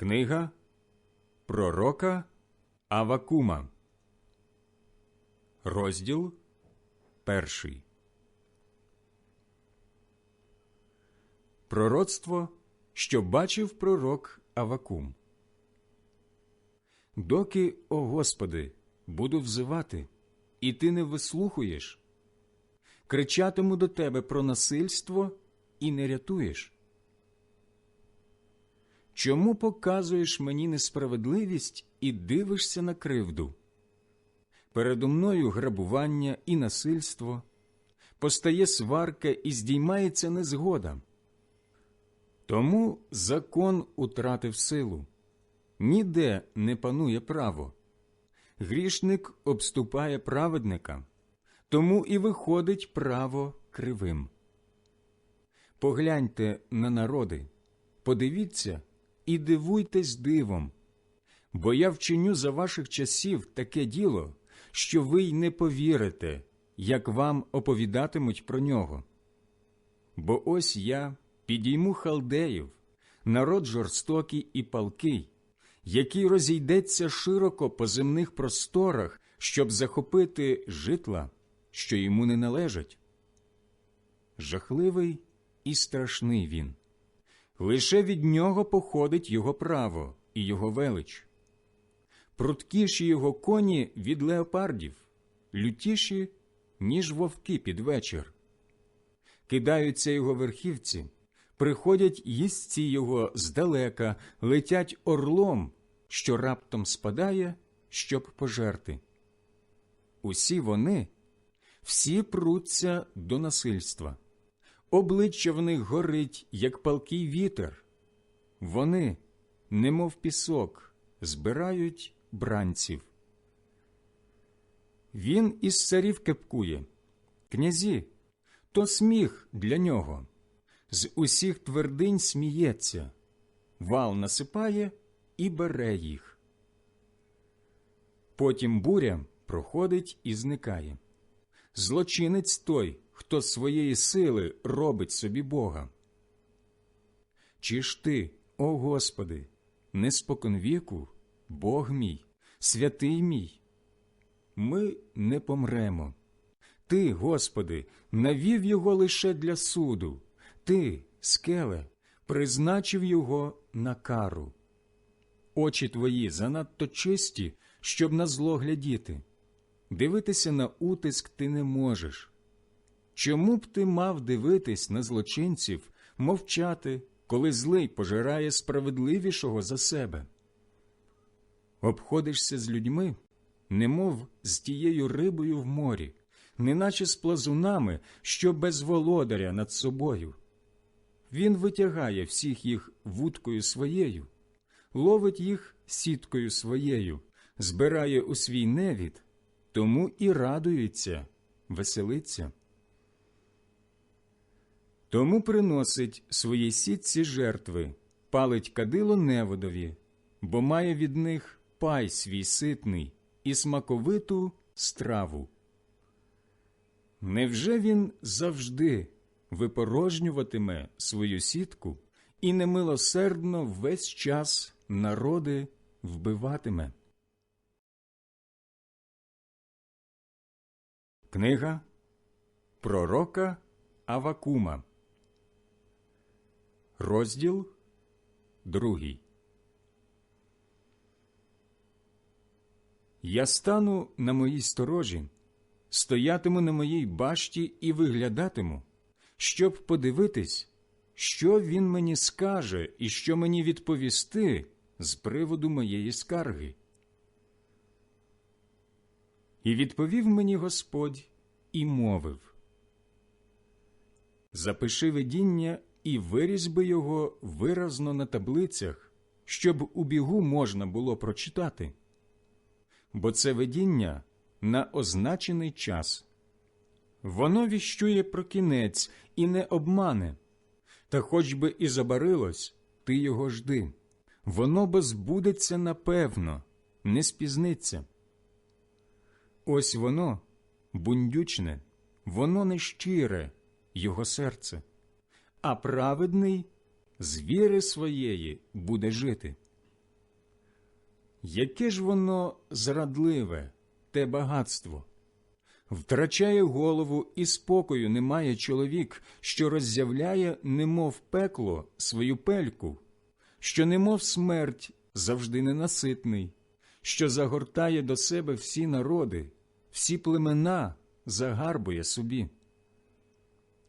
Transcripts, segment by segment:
Книга Пророка Авакума, розділ перший. Пророцтво, що бачив пророк Авакум. Доки, о Господи, буду взивати, і ти не вислухуєш, кричатиму до тебе про насильство і не рятуєш. Чому показуєш мені несправедливість і дивишся на кривду? Передо мною грабування і насильство, постає сварка і здіймається незгода. Тому закон утратив силу, ніде не панує право. Грішник обступає праведника, тому і виходить право кривим. Погляньте на народи, подивіться і дивуйтесь дивом, бо я вчиню за ваших часів таке діло, що ви й не повірите, як вам оповідатимуть про нього. Бо ось я підійму халдеїв, народ жорстокий і палкий, який розійдеться широко по земних просторах, щоб захопити житла, що йому не належать. Жахливий і страшний він. Лише від нього походить його право і його велич. Пруткіші його коні від леопардів, лютіші, ніж вовки під вечір. Кидаються його верхівці, приходять їстці його здалека, летять орлом, що раптом спадає, щоб пожерти. Усі вони, всі пруться до насильства обличчя в них горить, як палкий вітер. Вони, немов пісок, збирають бранців. Він із царів кепкує, князі, то сміх для нього. З усіх твердинь сміється, вал насипає і бере їх. Потім буря проходить і зникає. Злочинець той, хто своєї сили робить собі Бога. Чи ж ти, о Господи, не споконвіку, Бог мій, святий мій? Ми не помремо. Ти, Господи, навів його лише для суду, ти, скеле, призначив його на кару. Очі твої занадто чисті, щоб на зло глядіти. Дивитися на утиск ти не можеш. Чому б ти мав дивитись на злочинців, мовчати, коли злий пожирає справедливішого за себе? Обходишся з людьми, немов з тією рибою в морі, неначе з плазунами, що без володаря над собою. Він витягає всіх їх вудкою своєю, ловить їх сіткою своєю, збирає у свій невід, тому і радується, веселиться. Тому приносить своїй сітці жертви, палить кадило неводові, бо має від них пай свій ситний і смаковиту страву. Невже він завжди випорожнюватиме свою сітку і немилосердно весь час народи вбиватиме? Книга Пророка Авакума Розділ другий. Я стану на моїй сторожі, стоятиму на моїй башті і виглядатиму, щоб подивитись, що він мені скаже і що мені відповісти з приводу моєї скарги. І відповів мені Господь і мовив Запиши видіння і вирізь би його виразно на таблицях, щоб у бігу можна було прочитати. Бо це видіння на означений час. Воно віщує про кінець і не обмане, та хоч би і забарилось, ти його жди. Воно бо збудеться напевно, не спізниться. Ось воно бундючне, воно нещире, його серце а праведний з віри своєї буде жити. Яке ж воно зрадливе, те багатство? Втрачає голову і спокою немає чоловік, що роззявляє, немов пекло, свою пельку, що, немов смерть, завжди ненаситний, що загортає до себе всі народи, всі племена загарбує собі.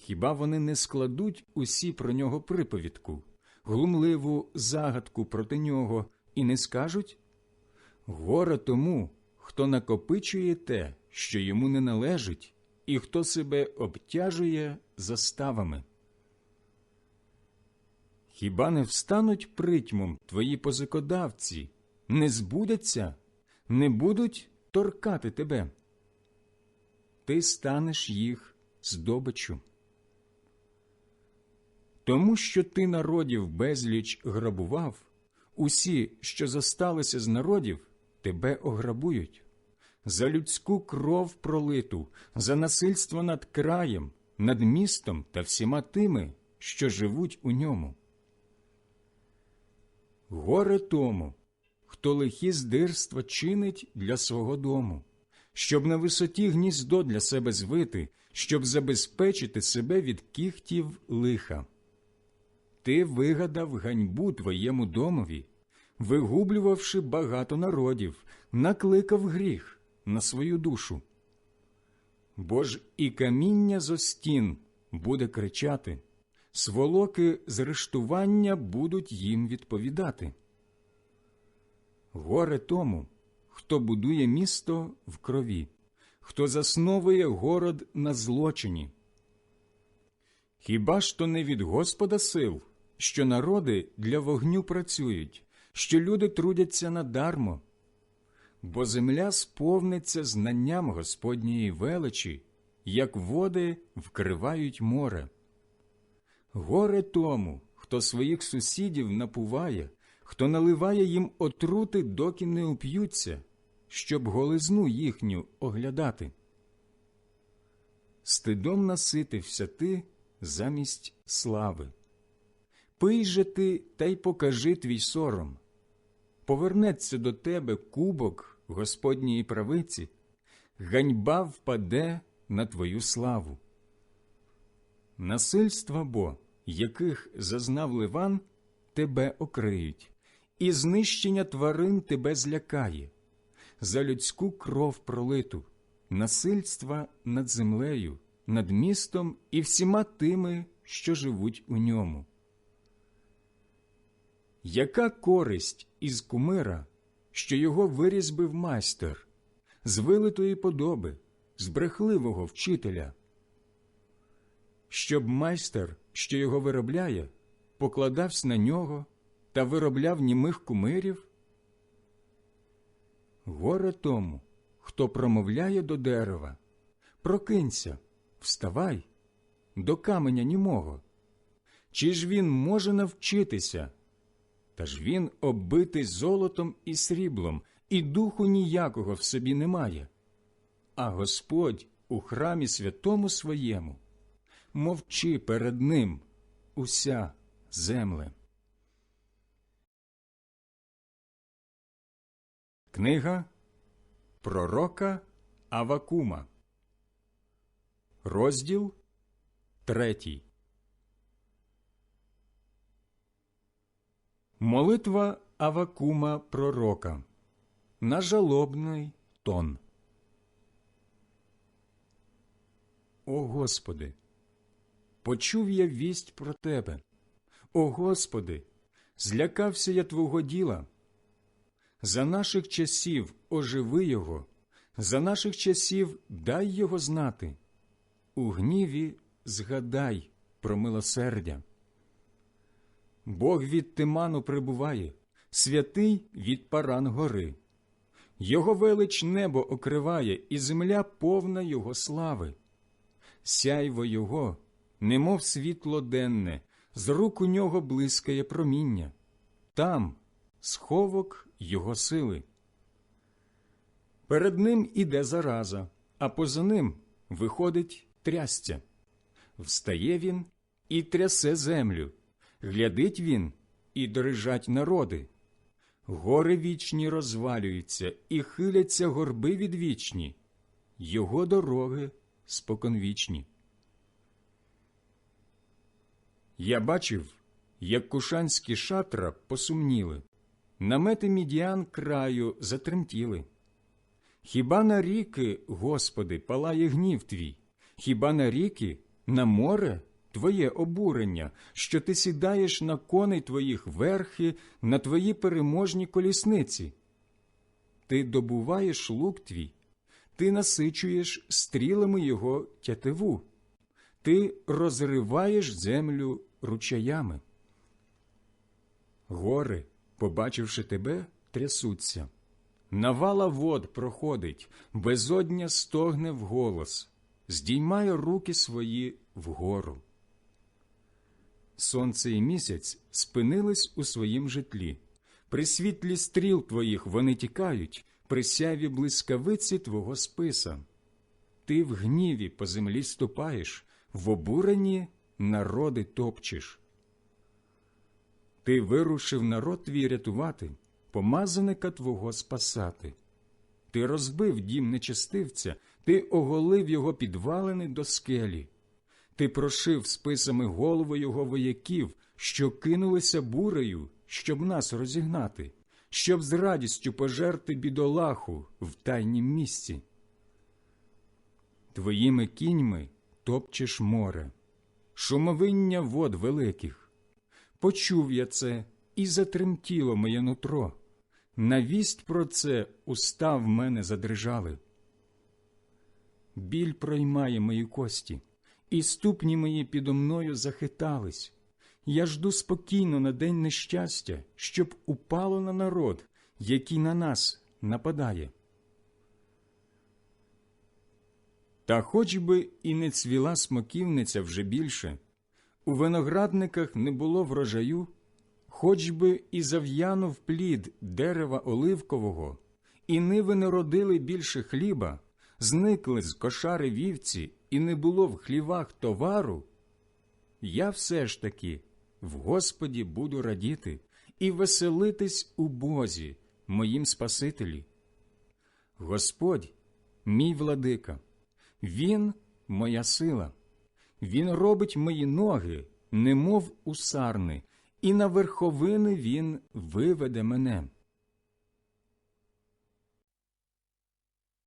Хіба вони не складуть усі про нього приповідку, глумливу загадку проти нього і не скажуть? Горе тому, хто накопичує те, що йому не належить, і хто себе обтяжує заставами. Хіба не встануть притьмом твої позикодавці, не збудеться, не будуть торкати тебе? Ти станеш їх здобичу. Тому що ти народів безліч грабував, усі, що зосталися з народів, тебе ограбують, за людську кров пролиту, за насильство над краєм, над містом та всіма тими, що живуть у ньому. Горе тому, хто лихі здирства чинить для свого дому, щоб на висоті гніздо для себе звити, щоб забезпечити себе від кіхтів лиха. Ти вигадав ганьбу твоєму домові, вигублювавши багато народів, накликав гріх на свою душу. Бо ж і каміння зо стін буде кричати, сволоки з рештування будуть їм відповідати. Горе тому, хто будує місто в крові, хто засновує город на злочині. Хіба ж то не від Господа сил, що народи для вогню працюють, що люди трудяться надармо? Бо земля сповниться знанням Господньої величі, як води вкривають море. Горе тому, хто своїх сусідів напуває, хто наливає їм отрути, доки не уп'ються, щоб голизну їхню оглядати. Стидом наситився ти замість слави. Пий же ти та й покажи твій сором. Повернеться до тебе кубок Господньої правиці, ганьба впаде на твою славу. Насильства бо, яких зазнав Ливан, тебе окриють, і знищення тварин тебе злякає, за людську кров пролиту, насильства над землею, над містом і всіма тими, що живуть у ньому. Яка користь із кумира, що його вирізбив майстер, з вилитої подоби, з брехливого вчителя? Щоб майстер, що його виробляє, покладався на нього та виробляв німих кумирів? Горе тому, хто промовляє до дерева, прокинься, вставай, до каменя німого. Чи ж він може навчитися? Та ж він оббитий золотом і сріблом, і духу ніякого в собі немає. А Господь у храмі святому своєму мовчи перед ним уся земле. Книга Пророка Авакума, розділ третій. Молитва Авакума Пророка на жалобний тон. О Господи, почув я вість про Тебе. О Господи, злякався я Твого діла. За наших часів оживи Його, за наших часів дай Його знати. У гніві згадай про милосердя. Бог від Тиману прибуває, святий від паран гори. Його велич небо окриває, і земля повна Його слави. Сяйво Його, немов світло денне, з рук у нього блискає проміння. Там сховок Його сили. Перед ним іде зараза, а поза ним виходить трясця. Встає він і трясе землю глядить він і дрижать народи. Гори вічні розвалюються і хиляться горби відвічні, його дороги споконвічні. Я бачив, як кушанські шатра посумніли, намети мідіан краю затремтіли. Хіба на ріки, Господи, палає гнів твій, хіба на ріки, на море твоє обурення, що ти сідаєш на коней твоїх верхи, на твої переможні колісниці? Ти добуваєш лук твій, ти насичуєш стрілами його тятиву, ти розриваєш землю ручаями. Гори, побачивши тебе, трясуться. Навала вод проходить, безодня стогне вголос, здіймає руки свої вгору. Сонце і місяць спинились у своїм житлі. При світлі стріл твоїх вони тікають, при сяві блискавиці твого списа. Ти в гніві по землі ступаєш, в обуренні народи топчеш. Ти вирушив народ твій рятувати, помазаника твого спасати. Ти розбив дім нечестивця, ти оголив його підвалини до скелі. Ти прошив списами голову його вояків, що кинулися бурею, щоб нас розігнати, щоб з радістю пожерти бідолаху в тайнім місці. Твоїми кіньми топчеш море, шумовиння вод великих. Почув я це і затремтіло моє нутро. Навість про це уста в мене задрижали. Біль проймає мої кості, і ступні мої підо мною захитались. Я жду спокійно на день нещастя, щоб упало на народ, який на нас нападає. Та хоч би і не цвіла смоківниця вже більше, у виноградниках не було врожаю, хоч би і зав'янув плід дерева оливкового, і ниви не родили більше хліба, зникли з кошари вівці, і не було в хлівах товару, я все ж таки в Господі буду радіти і веселитись у Бозі, моїм Спасителі. Господь, мій владика, Він моя сила, Він робить мої ноги, немов у сарни, і на верховини Він виведе мене.